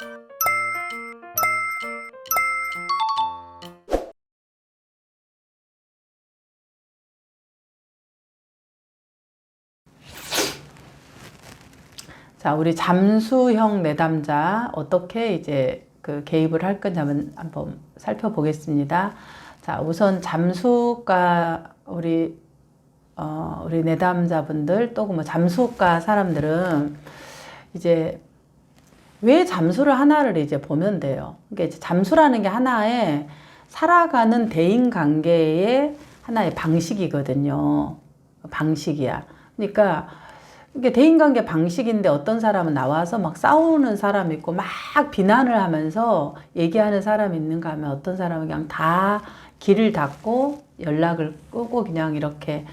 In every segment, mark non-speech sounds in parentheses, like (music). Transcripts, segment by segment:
자, 우리 잠수형 내담자 어떻게 이제 그 개입을 할 건지 한번, 살펴보겠습니다. 자, 우선 잠수과 우리 어, 우리 내담자분들 또뭐 잠수과 사람들은 이제 왜 잠수를 하나를 이제 보면 돼요. 그러니까 이제 잠수라는 게 하나의 살아가는 대인 관계의 하나의 방식이거든요. 방식이야. 그러니까 이게 대인관계 방식인데 어떤 사람은 나와서 막 싸우는 사람 있고 막 비난을 하면서 얘기하는 사람이 있는가 하면 어떤 사람은 그냥 다 길을 닫고 연락을 끄고 그냥 이렇게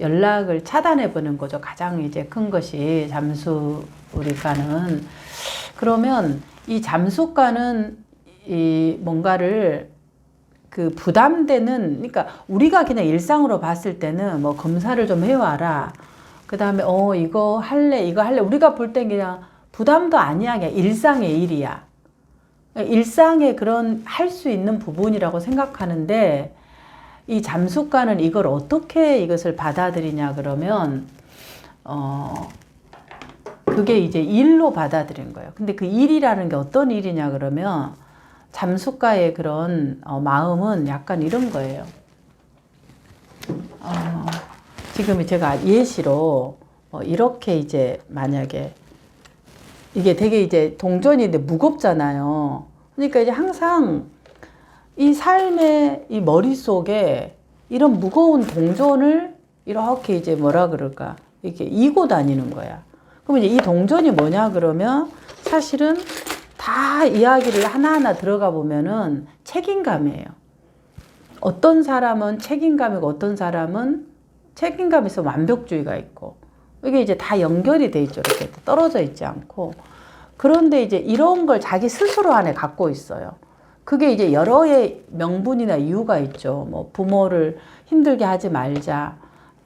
연락을 차단해 보는 거죠. 가장 이제 큰 것이 잠수 우리과는 그러면 이 잠수과는 이 뭔가를 그 부담되는 그러니까 우리가 그냥 일상으로 봤을 때는 뭐 검사를 좀 해와라. 그 다음에 어 이거 할래 이거 할래. 우리가 볼 땐 그냥 부담도 아니야. 그냥 일상의 일이야. 일상의 그런 할 수 있는 부분이라고 생각하는데 이 잠수과는 이걸 어떻게 이것을 받아들이냐 그러면 어 그게 이제 일로 받아들인 거예요 근데 그 일이라는 게 어떤 일이냐 그러면 잠수과의 그런 어, 마음은 약간 이런 거예요 어, 지금 제가 예시로 어, 이렇게 이제 만약에 이게 되게 이제 동전인데 무겁잖아요. 그러니까 이제 항상 이 삶의 이 머릿속에 이런 무거운 동전을 이렇게 이제 뭐라 그럴까 이렇게 이고 다니는 거야. 그럼 이제 이 동전이 뭐냐 그러면 사실은 다 이야기를 하나하나 들어가 보면은 책임감이에요. 어떤 사람은 책임감이고 어떤 사람은 책임감 있어 완벽주의가 있고 이게 이제 다 연결이 돼 있죠. 이렇게 떨어져 있지 않고 그런데 이제 이런 걸 자기 스스로 안에 갖고 있어요. 그게 이제 여러의 명분이나 이유가 있죠. 뭐 부모를 힘들게 하지 말자.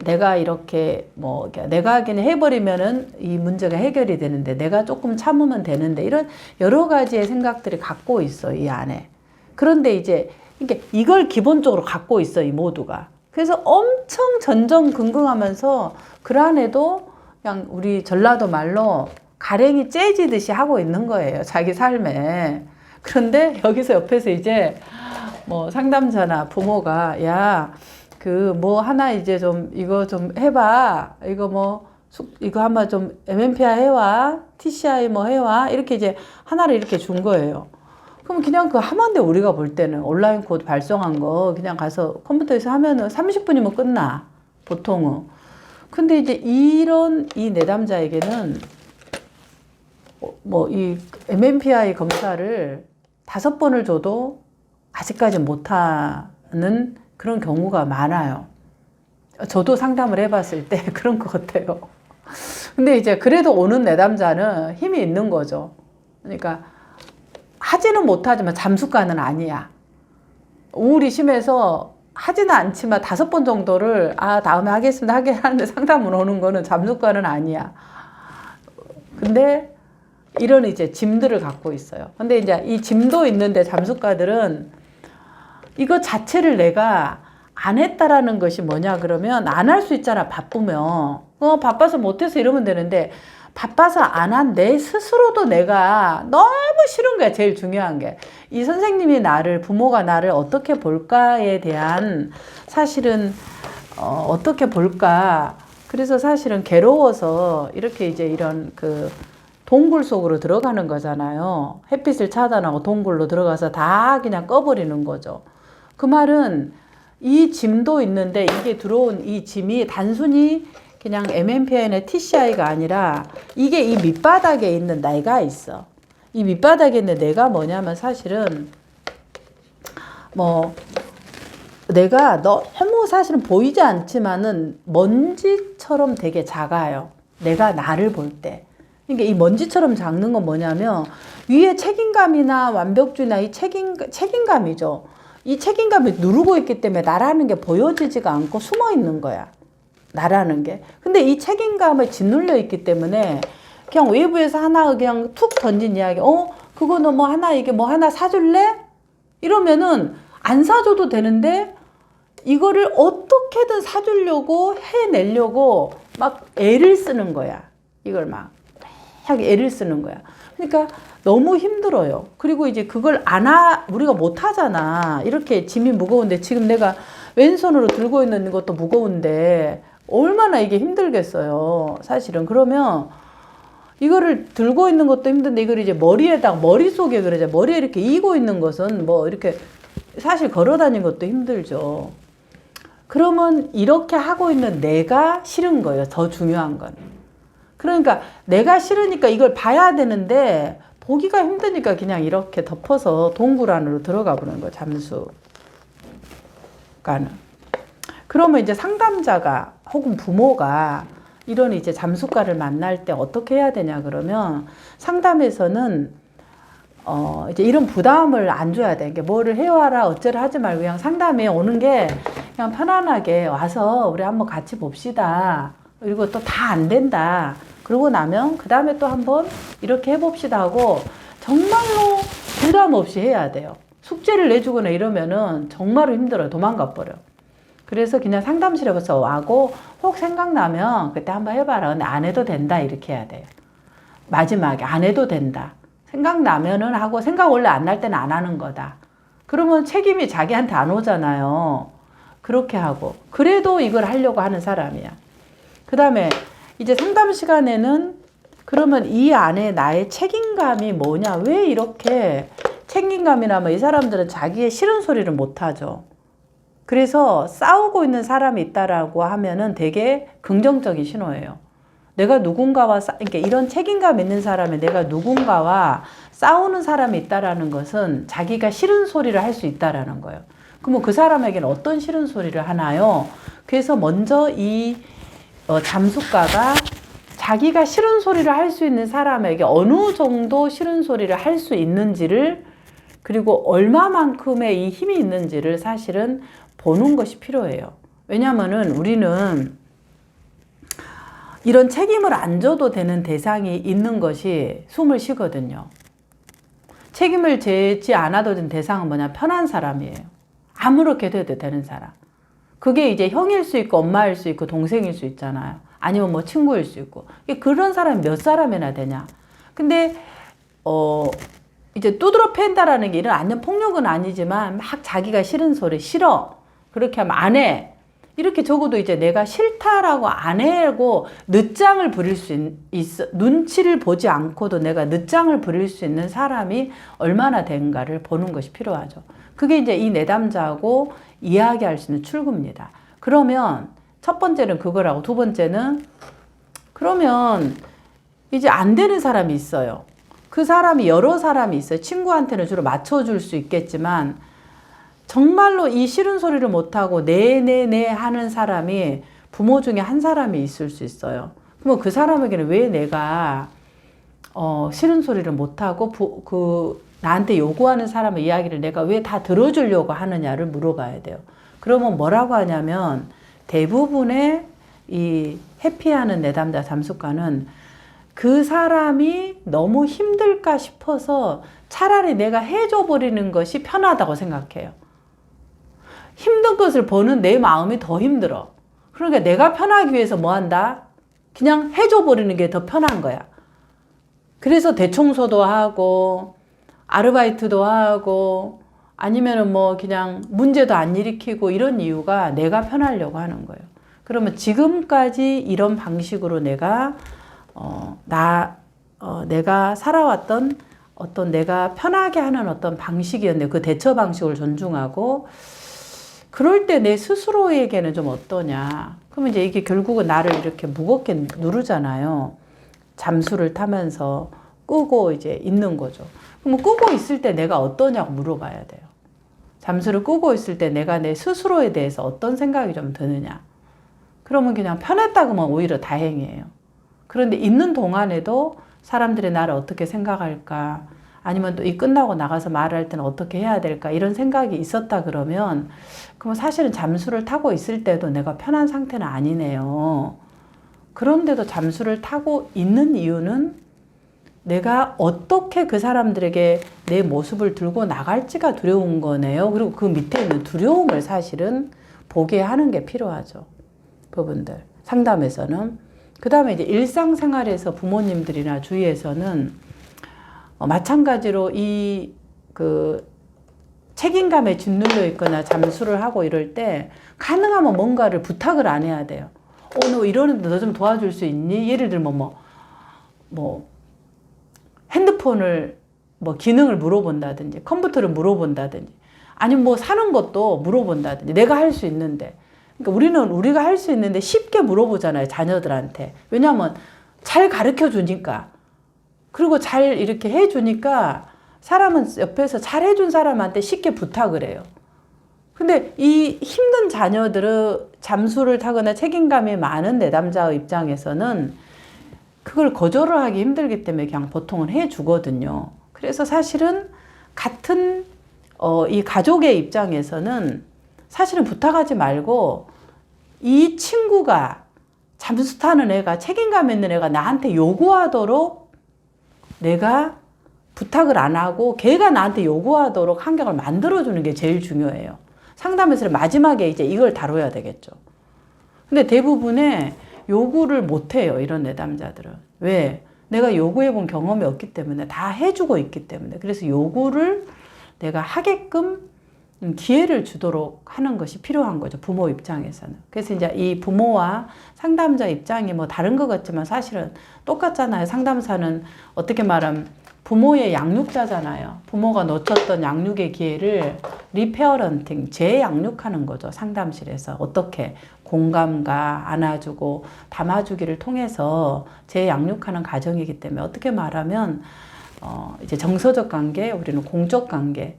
내가 이렇게 뭐 내가 하기는 해버리면은 이 문제가 해결이 되는데 내가 조금 참으면 되는데 이런 여러 가지의 생각들이 갖고 있어 이 안에. 그런데 이제 이게 이걸 기본적으로 갖고 있어 이 모두가. 그래서 엄청 전전긍긍하면서 그 안에도 그냥 우리 전라도 말로 가랭이 째지듯이 하고 있는 거예요. 자기 삶에. 그런데 여기서 옆에서 이제 뭐 상담자나 부모가 야, 그 뭐 하나 이제 좀 이거 좀 해봐. 이거 뭐 이거 한번 좀 MMPI 해와. TCI 뭐 해와. 이렇게 이제 하나를 이렇게 준 거예요. 그럼 그냥 그 하만데 우리가 볼 때는 온라인 코드 발송한 거 그냥 가서 컴퓨터에서 하면은 30분이면 끝나. 보통은. 근데 이제 이런 이 내담자에게는 뭐 이 MMPI 검사를 다섯 번을 줘도 아직까지 못하는 그런 경우가 많아요. 저도 상담을 해봤을 때 (laughs) 그런 것 같아요. 근데 이제 그래도 오는 내담자는 힘이 있는 거죠. 그러니까 하지는 못하지만 잠수가는 아니야. 우울이 심해서 하지는 않지만 다섯 번 정도를 아 다음에 하겠습니다 하게 하는데 상담을 오는 거는 잠수가는 아니야. 근데 이런 이제 짐들을 갖고 있어요. 근데 이제 이 짐도 있는데 잠수가들은 이거 자체를 내가 안 했다라는 것이 뭐냐 그러면 안 할 수 있잖아 바쁘면 어 바빠서 못해서 이러면 되는데 바빠서 안 한 내 스스로도 내가 너무 싫은 거야 제일 중요한 게 이 선생님이 나를 부모가 나를 어떻게 볼까에 대한 사실은 어, 어떻게 볼까 그래서 사실은 괴로워서 이렇게 이제 이런 그 동굴 속으로 들어가는 거잖아요. 햇빛을 차단하고 동굴로 들어가서 다 그냥 꺼버리는 거죠. 그 말은 이 짐도 있는데 이게 들어온 이 짐이 단순히 그냥 MMPI나 TCI가 아니라 이게 이 밑바닥에 있는 내가 있어. 이 밑바닥에 있는 내가 뭐냐면 사실은 뭐 내가 너무 사실은 보이지 않지만은 먼지처럼 되게 작아요. 내가 나를 볼 때. 그러니까 이 먼지처럼 작는 건 뭐냐면 위에 책임감이나 완벽주의나 이 책임 책임감이죠. 이 책임감이 누르고 있기 때문에 나라는 게 보여지지가 않고 숨어 있는 거야. 나라는 게. 근데 이 책임감에 짓눌려 있기 때문에 그냥 외부에서 하나 그냥 툭 던진 이야기, 어? 그거 너뭐 하나 이게 뭐 하나 사줄래? 이러면은 안 사줘도 되는데 이거를 어떻게든 사주려고 해내려고 막 애를 쓰는 거야. 이걸 막, 막 애를 쓰는 거야. 그러니까 너무 힘들어요. 그리고 이제 그걸 안 하, 우리가 못 하잖아. 이렇게 짐이 무거운데 지금 내가 왼손으로 들고 있는 것도 무거운데 얼마나 이게 힘들겠어요. 사실은. 그러면 이거를 들고 있는 것도 힘든데 이걸 이제 머리에다가 머릿속에 그러죠. 머리에 이렇게 이고 있는 것은 뭐 이렇게 사실 걸어 다니는 것도 힘들죠. 그러면 이렇게 하고 있는 내가 싫은 거예요. 더 중요한 건. 그러니까 내가 싫으니까 이걸 봐야 되는데 보기가 힘드니까 그냥 이렇게 덮어서 동굴 안으로 들어가 보는 거예요. 잠수가는. 그러면 이제 상담자가 혹은 부모가 이런 이제 잠수가를 만날 때 어떻게 해야 되냐 그러면 상담에서는 어 이제 이런 부담을 안 줘야 돼. 이게 뭐를 해와라 어쩌라 하지 말고 그냥 상담에 오는 게 그냥 편안하게 와서 우리 한번 같이 봅시다. 그리고 또 다 안 된다. 그러고 나면 그 다음에 또 한번 이렇게 해봅시다 하고 정말로 부담 없이 해야 돼요. 숙제를 내주거나 이러면은 정말로 힘들어요. 도망가 버려. 그래서 그냥 상담실에 가서 와고 혹 생각나면 그때 한번 해봐라. 근데 안 해도 된다. 이렇게 해야 돼요. 마지막에 안 해도 된다. 생각나면은 하고 생각 원래 안 날 때는 안 하는 거다. 그러면 책임이 자기한테 안 오잖아요. 그렇게 하고. 그래도 이걸 하려고 하는 사람이야. 그 다음에 이제 상담 시간에는 그러면 이 안에 나의 책임감이 뭐냐? 왜 이렇게 책임감이나 뭐 이 사람들은 자기의 싫은 소리를 못 하죠. 그래서 싸우고 있는 사람이 있다라고 하면은 되게 긍정적인 신호예요. 내가 누군가와 싸, 그러니까 이런 책임감 있는 사람이 내가 누군가와 싸우는 사람이 있다라는 것은 자기가 싫은 소리를 할 수 있다라는 거예요. 그러면 그 사람에게는 어떤 싫은 소리를 하나요? 그래서 먼저 이 어, 잠수가가 자기가 싫은 소리를 할 수 있는 사람에게 어느 정도 싫은 소리를 할 수 있는지를 그리고 얼마만큼의 이 힘이 있는지를 사실은 보는 것이 필요해요. 왜냐면은 우리는 이런 책임을 안 져도 되는 대상이 있는 것이 숨을 쉬거든요. 책임을 지지 않아도 되는 대상은 뭐냐? 편한 사람이에요. 아무렇게 돼도 되는 사람. 그게 이제 형일 수 있고 엄마일 수 있고 동생일 수 있잖아요. 아니면 뭐 친구일 수 있고. 그런 사람이 몇 사람이나 되냐. 근데, 어, 이제 두드러 팬다라는 게 이런 안전 폭력은 아니지만 막 자기가 싫은 소리, 싫어. 그렇게 하면 안 해. 이렇게 적어도 이제 내가 싫다라고 안 해고 늦장을 부릴 수 있, 어 눈치를 보지 않고도 내가 늦장을 부릴 수 있는 사람이 얼마나 된가를 보는 것이 필요하죠. 그게 이제 이 내담자하고 이야기할 수 있는 출구입니다. 그러면 첫 번째는 그거라고 두 번째는 그러면 이제 안 되는 사람이 있어요. 그 사람이 여러 사람이 있어요. 친구한테는 주로 맞춰줄 수 있겠지만 정말로 이 싫은 소리를 못하고 네네네 하는 사람이 부모 중에 한 사람이 있을 수 있어요. 그러면 그 사람에게는 왜 내가 어, 싫은 소리를 못하고 부, 그 나한테 요구하는 사람의 이야기를 내가 왜 다 들어주려고 하느냐를 물어봐야 돼요. 그러면 뭐라고 하냐면 대부분의 이 해피하는 내담자 잠수가는 그 사람이 너무 힘들까 싶어서 차라리 내가 해줘 버리는 것이 편하다고 생각해요. 힘든 것을 보는 내 마음이 더 힘들어. 그러니까 내가 편하기 위해서 뭐 한다? 그냥 해줘 버리는 게 더 편한 거야. 그래서 대청소도 하고, 아르바이트도 하고, 아니면은 뭐 그냥 문제도 안 일으키고 이런 이유가 내가 편하려고 하는 거예요. 그러면 지금까지 이런 방식으로 내가, 어, 나, 어, 내가 살아왔던 어떤 내가 편하게 하는 어떤 방식이었는데 그 대처 방식을 존중하고 그럴 때 내 스스로에게는 좀 어떠냐. 그러면 이제 이게 결국은 나를 이렇게 무겁게 누르잖아요. 잠수를 타면서 끄고 이제 있는 거죠. 그럼 끄고 있을 때 내가 어떠냐고 물어봐야 돼요. 잠수를 끄고 있을 때 내가 내 스스로에 대해서 어떤 생각이 좀 드느냐. 그러면 그냥 편했다 그러면 오히려 다행이에요. 그런데 있는 동안에도 사람들이 나를 어떻게 생각할까, 아니면 또 이 끝나고 나가서 말을 할 때는 어떻게 해야 될까 이런 생각이 있었다 그러면 그럼 사실은 잠수를 타고 있을 때도 내가 편한 상태는 아니네요. 그런데도 잠수를 타고 있는 이유는 내가 어떻게 그 사람들에게 내 모습을 들고 나갈지가 두려운 거네요. 그리고 그 밑에 있는 두려움을 사실은 보게 하는 게 필요하죠. 부분들. 상담에서는. 그 다음에 이제 일상생활에서 부모님들이나 주위에서는 어, 마찬가지로 이 그 책임감에 짓눌려 있거나 잠수를 하고 이럴 때 가능하면 뭔가를 부탁을 안 해야 돼요. 어, 너 이러는데 너 좀 도와줄 수 있니? 예를 들면 뭐, 뭐, 핸드폰을 뭐 기능을 물어본다든지 컴퓨터를 물어본다든지 아니면 뭐 사는 것도 물어본다든지 내가 할 수 있는데 그러니까 우리는 우리가 할 수 있는데 쉽게 물어보잖아요 자녀들한테 왜냐하면 잘 가르쳐 주니까 그리고 잘 이렇게 해 주니까 사람은 옆에서 잘 해준 사람한테 쉽게 부탁을 해요 근데 이 힘든 자녀들은 잠수를 타거나 책임감이 많은 내담자 입장에서는 그걸 거절을 하기 힘들기 때문에 그냥 보통은 해 주거든요. 그래서 사실은 같은 어, 이 가족의 입장에서는 사실은 부탁하지 말고 이 친구가 잠수 타는 애가 책임감 있는 애가 나한테 요구하도록 내가 부탁을 안 하고 걔가 나한테 요구하도록 환경을 만들어주는 게 제일 중요해요. 상담에서 마지막에 이제 이걸 다뤄야 되겠죠. 근데 대부분의 요구를 못 해요. 이런 내담자들은. 왜? 내가 요구해 본 경험이 없기 때문에 다 해주고 있기 때문에. 그래서 요구를 내가 하게끔 기회를 주도록 하는 것이 필요한 거죠. 부모 입장에서는. 그래서 이제 이 부모와 상담자 입장이 뭐 다른 것 같지만 사실은 똑같잖아요. 상담사는 어떻게 말하면 부모의 양육자잖아요. 부모가 놓쳤던 양육의 기회를 리페어런팅, 재양육하는 거죠. 상담실에서. 어떻게 공감과 안아주고 담아주기를 통해서 재양육하는 과정이기 때문에 어떻게 말하면 어, 이제 정서적 관계, 우리는 공적 관계,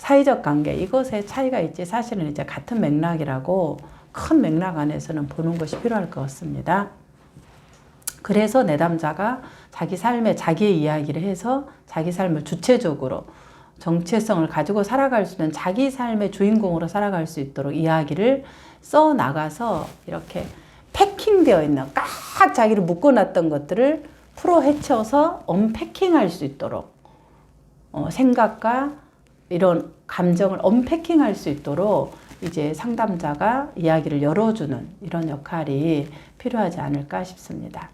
사회적 관계 이것의 차이가 있지 사실은 이제 같은 맥락이라고 큰 맥락 안에서는 보는 것이 필요할 것 같습니다. 그래서 내담자가 자기 삶에 자기의 이야기를 해서 자기 삶을 주체적으로 정체성을 가지고 살아갈 수 있는 자기 삶의 주인공으로 살아갈 수 있도록 이야기를 써 나가서 이렇게 패킹되어 있는 꽉 자기를 묶어놨던 것들을 풀어 헤쳐서 언패킹할 수 있도록 어, 생각과 이런 감정을 언패킹할 수 있도록 이제 상담자가 이야기를 열어주는 이런 역할이 필요하지 않을까 싶습니다.